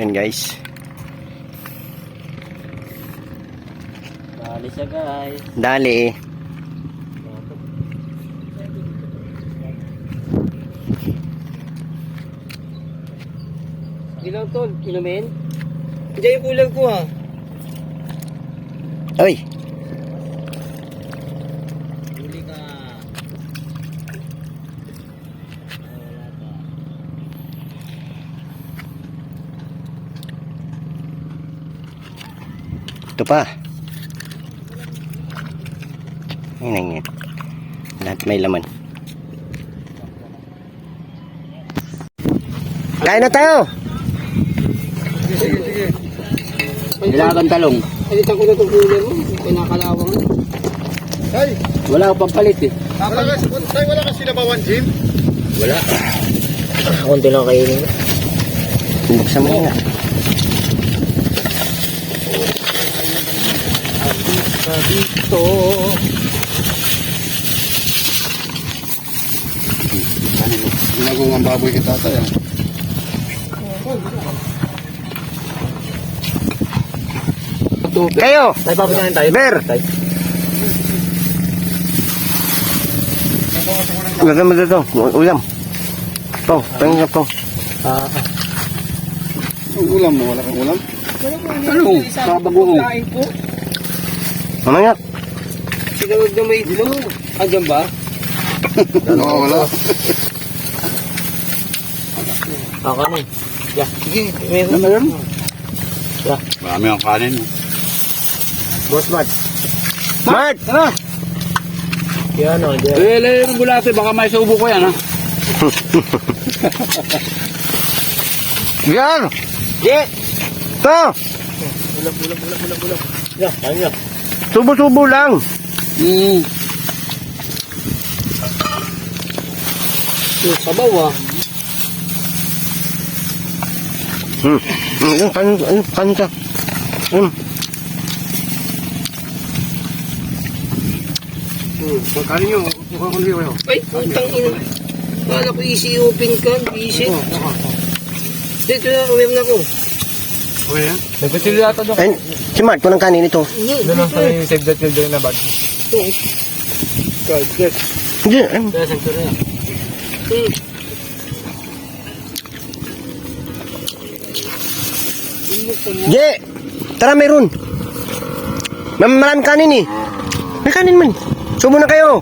Yan guys. Dali siya guys. Dali. Ilang tol? Inumin? Hindi yung kulang ko ha. Oy, ito pa. Yan yan. Lahat may laman. Kain na tayo! Nilagang talong. Palitan ko na itong cooler mo. Pinakalawang. Ay, Wala akong pampalit eh. wala ka, tay, wala ka sinabawan, Jim? Wala. Kunti lang kainin. Buksan mo nga. Dito. Ginagawang ang baboy kita ah. Kayo! Tayo papasahin tayo. Ber! Tayo. Lagyan mo dito. Ulam. Ito, tingnan ko. Ah, Ang ulam mo, wala kang ulam? ano? Kabagoong. Ano nga? Sinawag na may dilaw. Andiyan ba? Nakawala. Ako na. Yeah. Sige. Meron. Ano yun? Yeah. Marami ang kanin. Boss Matt. Mart! Tara! Kaya ano, diyan. Eh, layo ng bulate, baka may subo ko yan, ha? Yan! Yeah. Ito! Bulak, bulak, bulak, bulak, bulak. Yeah, kanya. Subo-subo lang. Hmm. Yung sabaw ah. Hmm. Hmm, Yung kanin, yung kanin ka. Hmm. Hmm. Pagkanin nyo, mukhang kundi kayo. Ay, putang ina. Kala ko easy open ka, easy. Dito na, uwi na ko. Okay, ha? Nagpatili yata doon. Ay, si Mart, punang kanin ito. Doon lang sa save the children na bag. Hindi, ay, Kaya na. Hmm. Ye! Tara, meron. May maraming kanin eh. May kanin man. Subo na kayo.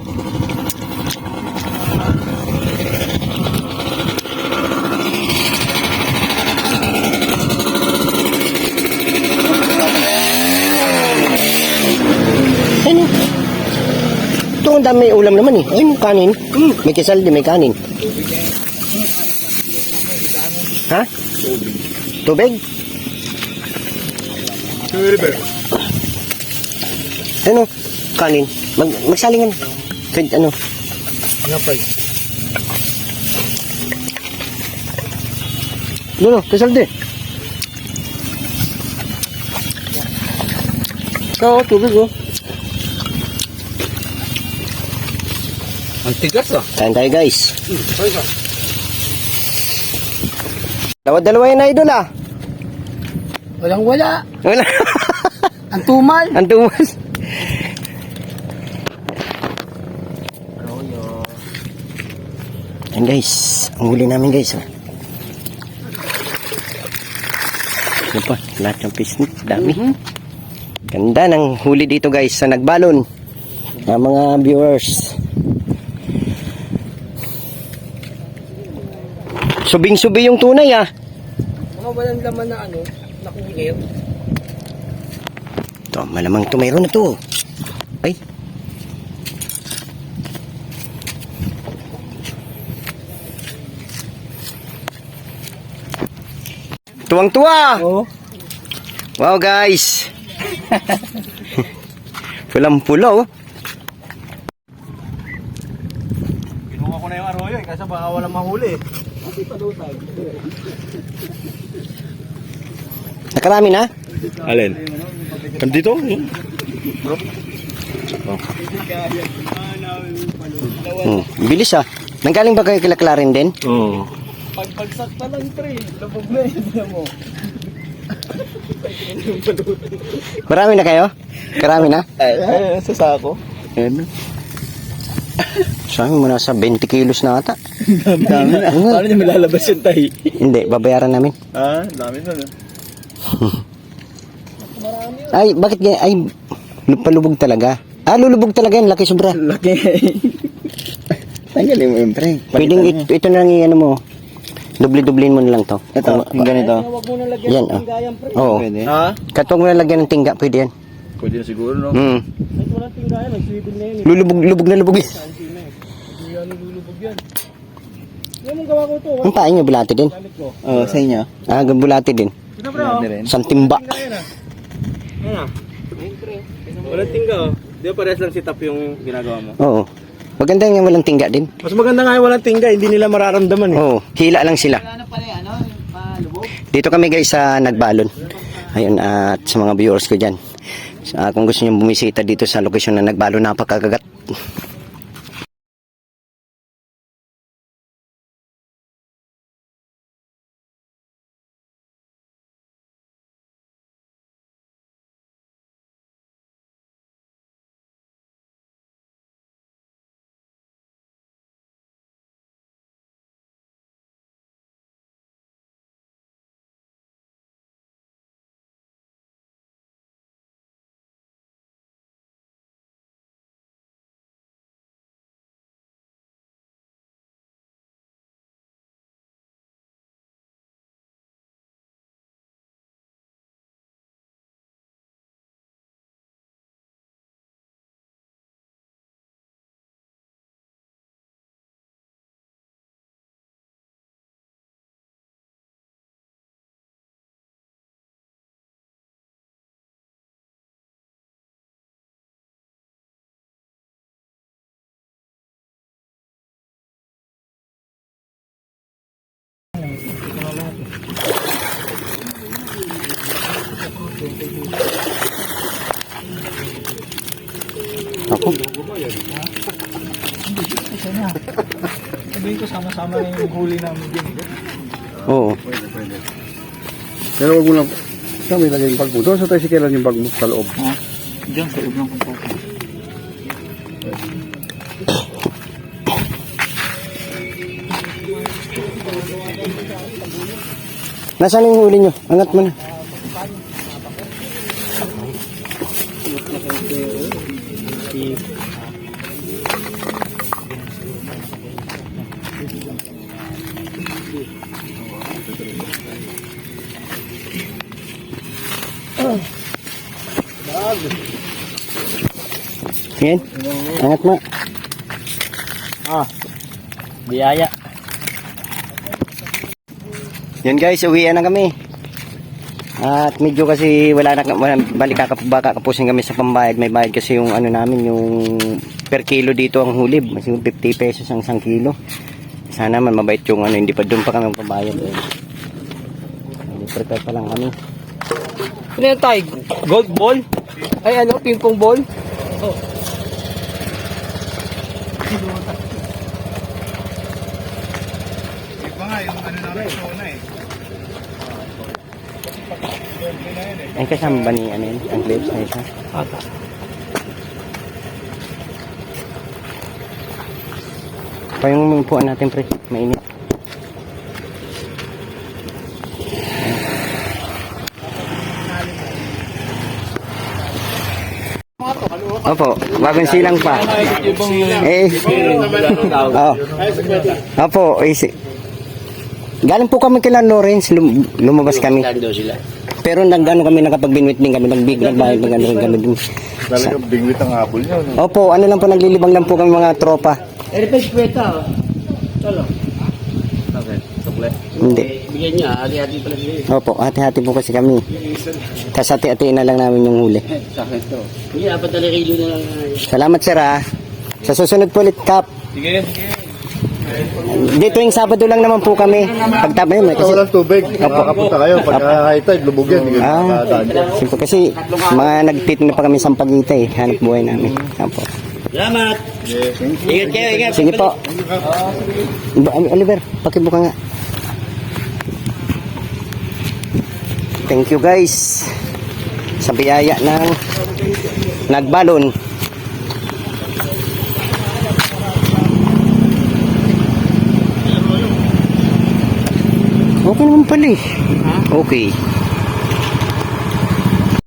Ano? Ito ang dami ulam naman eh. Ayun, kanin. Hmm. May kisal din, may kanin. Ha? Tubig? River. Ano? Kanin. Mag magsalingan. Kahit ano. Napay. Dulo, kasalde. Oo, tubig oh. Ang tigas, ah. Kain tayo guys. Dalawa-dalawa yan na idol ah. Walang wala. Wala. Ang tumal. Ang tumas. Yan guys. Ang huli namin guys. Oh. Ano pa? Lahat ng pisnit. Dami. Ganda ng huli dito guys sa nagbalon. Ng mga viewers. Subing-subi yung tunay ah. Mga walang laman na ano, na cooler. Ito, malamang ito mayroon na to. Ay. Tuwang-tuwa! Oo. Wow guys! Pulang-pula oh. Kinuha ko na yung arroyo, eh, kasi baka walang mahuli. eh. Nakarami na? Alin? Kandito? Hmm, bilis ah. Nanggaling ba kayo kila Clarin din? Oo. Pagpagsak pa lang tre, labog na yun mo. Marami na kayo? Karami na? Ay, sa sako. Ayun. Sa amin, muna sa 20 kilos na ata. Dami na. Paano niya malalabas yung tahi? Hindi, babayaran namin. Ah, dami na. Ay, bakit ganyan? Ay, palubog talaga. Ah, lulubog talaga yan. Laki sobra. Laki. Tanggalin mo yung pre. Pwedeng ito, ito na lang yung ano mo. Dubli-dublin mo na lang to. Ito, yung ganito. Yan, oh. Oo. Pwede. Ha? Katong mo na lagyan ng tingga, pwede yan. Pwede na siguro, no? Hmm. Lulubog, lubog na lubog yan. Ang pain nyo, bulati din. Oo, sa inyo. Ah, bulati din. Pwede rin. Isang timba. Walang tingga, oh. Di ba parehas lang si Tap yung ginagawa mo? Oo. Maganda yung walang tingga din. Mas maganda nga yung walang tingga, hindi nila mararamdaman eh. Oo, hila lang sila. Dito kami guys sa Nagbalon. Ayun, at sa mga viewers ko dyan. Sa- kung gusto nyo bumisita dito sa location na Nagbalon, napakagagat. Ako. Sabihin ko sama-sama na yung huli namin din. Oo. Pero wag mo lang, saan may lagay yung bag mo? Doon sa tricycle yung bag mo sa loob. Diyan, sa loob ng kumpara. Nasaan yung huli nyo? Angat mo na. Yan. Angat mo. Ah, biyaya. Yan guys, uwi na kami. At medyo kasi wala na balik baka kapusin kami sa pambayad. May bayad kasi yung ano namin, yung per kilo dito ang hulib. Yung 50 pesos ang isang kilo. Sana man mabait yung ano, hindi pa doon pa kami pambayad. Eh. Hindi prepare pa lang kami. Ano yan tayo? Gold ball? Ay ano, ping pong ball? Iba nga yung ano namin zona eh. Ay kasama ba ni ano yun? Ang clips na isa? Ata. Pa yung upuan natin pre, mainit. Opo, bagong silang pa. Eh, oh. Opo, eh, si- Galing po kami kila Lawrence, lum- lumabas kami. Pero nagano kami nakapagbinwit din kami, nagbig, nagbayad ng ano rin kami din. Talagang bingwit ang habol niyo. No? Opo, ano lang po, naglilibang lang po kami mga tropa. Repes kweta, oh. Tolo. Okay, sukle. Hindi. Bigyan niya, hati-hati pala bigyan. Opo, hati-hati po kasi kami. Tapos hati-hatiin na lang namin yung huli. Sa akin to. Hindi, apat na kilo na lang. ah. Salamat sir ha. Sa susunod po ulit, Kap. Sige, sige. Dito yung Sabado lang naman po kami. Pagtama yun, Ito kasi, walang tubig. Makapunta kayo. Pag high tide, lubog yan. Hindi ka ah, dyan. simple, kasi mga nagtitinda pa kami sa Pagita eh. Hanap buhay namin. Opo. Salamat. Ingat kayo, ingat. Sige po. Ba- Oliver, pakibuka nga. Thank you guys. Sa biyaya ng nagbalon. Okay naman pala eh. Okay.